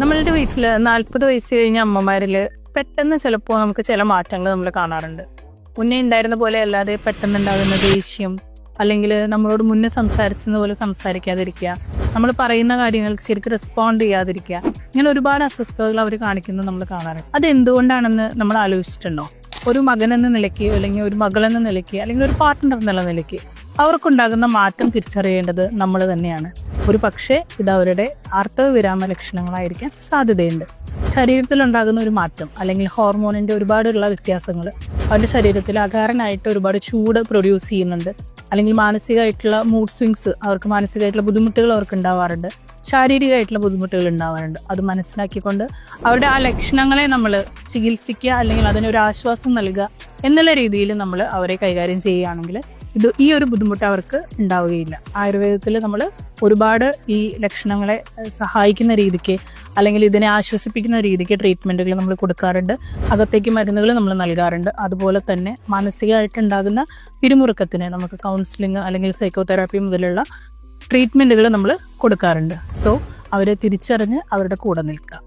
നമ്മളുടെ വീട്ടിൽ നാൽപ്പത് വയസ്സ് കഴിഞ്ഞ അമ്മമാരിൽ പെട്ടെന്ന് ചിലപ്പോൾ നമുക്ക് ചില മാറ്റങ്ങൾ നമ്മൾ കാണാറുണ്ട്. മുന്നേ ഉണ്ടായിരുന്ന പോലെ അല്ലാതെ പെട്ടെന്ന് ഉണ്ടാകുന്ന ദേഷ്യം അല്ലെങ്കിൽ നമ്മളോട് മുന്നേ സംസാരിച്ചത് പോലെ സംസാരിക്കാതിരിക്കുക നമ്മൾ പറയുന്ന കാര്യങ്ങൾക്ക് ശരിക്കും റെസ്പോണ്ട് ചെയ്യാതിരിക്കുക ഇങ്ങനെ ഒരുപാട് അസ്വസ്ഥതകൾ അവർ കാണിക്കുന്നത് നമ്മൾ കാണാറുണ്ട്. അത് എന്തുകൊണ്ടാണെന്ന് നമ്മൾ ആലോചിച്ചിട്ടുണ്ടോ? ഒരു മകൻ എന്ന നിലയ്ക്ക് അല്ലെങ്കിൽ ഒരു മകൾ എന്ന നിലയ്ക്ക് അല്ലെങ്കിൽ ഒരു പാർട്ട്ണർ എന്നുള്ള നിലയ്ക്ക് അവർക്കുണ്ടാകുന്ന മാറ്റം തിരിച്ചറിയേണ്ടത് നമ്മൾ തന്നെയാണ്. ഒരു പക്ഷേ ഇത് അവരുടെ ആർത്തവവിരാമ ലക്ഷണങ്ങളായിരിക്കാൻ സാധ്യതയുണ്ട്. ശരീരത്തിലുണ്ടാകുന്ന ഒരു മാറ്റം അല്ലെങ്കിൽ ഹോർമോണിന്റെ ഒരുപാടുള്ള വ്യത്യാസങ്ങൾ അവരുടെ ശരീരത്തിൽ അകാരനായിട്ട് ഒരുപാട് ചൂട് പ്രൊഡ്യൂസ് ചെയ്യുന്നുണ്ട്. അല്ലെങ്കിൽ മാനസികമായിട്ടുള്ള മൂഡ് സ്വിങ്സ് അവർക്ക് മാനസികമായിട്ടുള്ള ബുദ്ധിമുട്ടുകൾ അവർക്ക് ഉണ്ടാവാറുണ്ട്. ശാരീരികമായിട്ടുള്ള ബുദ്ധിമുട്ടുകൾ ഉണ്ടാവാറുണ്ട്. അത് മനസ്സിലാക്കിക്കൊണ്ട് അവരുടെ ആ ലക്ഷണങ്ങളെ നമ്മൾ ചികിത്സിക്കുക അല്ലെങ്കിൽ അതിനൊരു ആശ്വാസം നൽകുക എന്നുള്ള രീതിയിൽ നമ്മൾ അവരെ കൈകാര്യം ചെയ്യുകയാണെങ്കിൽ ഇത് ഈ ഒരു ബുദ്ധിമുട്ട് അവർക്ക് ഉണ്ടാവുകയില്ല. ആയുർവേദത്തിൽ നമ്മൾ ഒരുപാട് ഈ ലക്ഷണങ്ങളെ സഹായിക്കുന്ന രീതിക്ക് അല്ലെങ്കിൽ ഇതിനെ ആശ്വസിപ്പിക്കുന്ന രീതിക്ക് ട്രീറ്റ്മെന്റുകൾ നമ്മൾ കൊടുക്കാറുണ്ട്. അകത്തേക്ക് മരുന്നുകൾ നമ്മൾ നൽകാറുണ്ട്. അതുപോലെ തന്നെ മാനസികമായിട്ടുണ്ടാകുന്ന പിരിമുറുക്കത്തിന് നമുക്ക് കൗൺസിലിംഗ് അല്ലെങ്കിൽ സൈക്കോതെറാപ്പി മുതലുള്ള ട്രീറ്റ്മെന്റുകൾ നമ്മൾ കൊടുക്കാറുണ്ട്. സോ അവരെ തിരിച്ചറിഞ്ഞ് അവരുടെ കൂടെ നിൽക്കുക.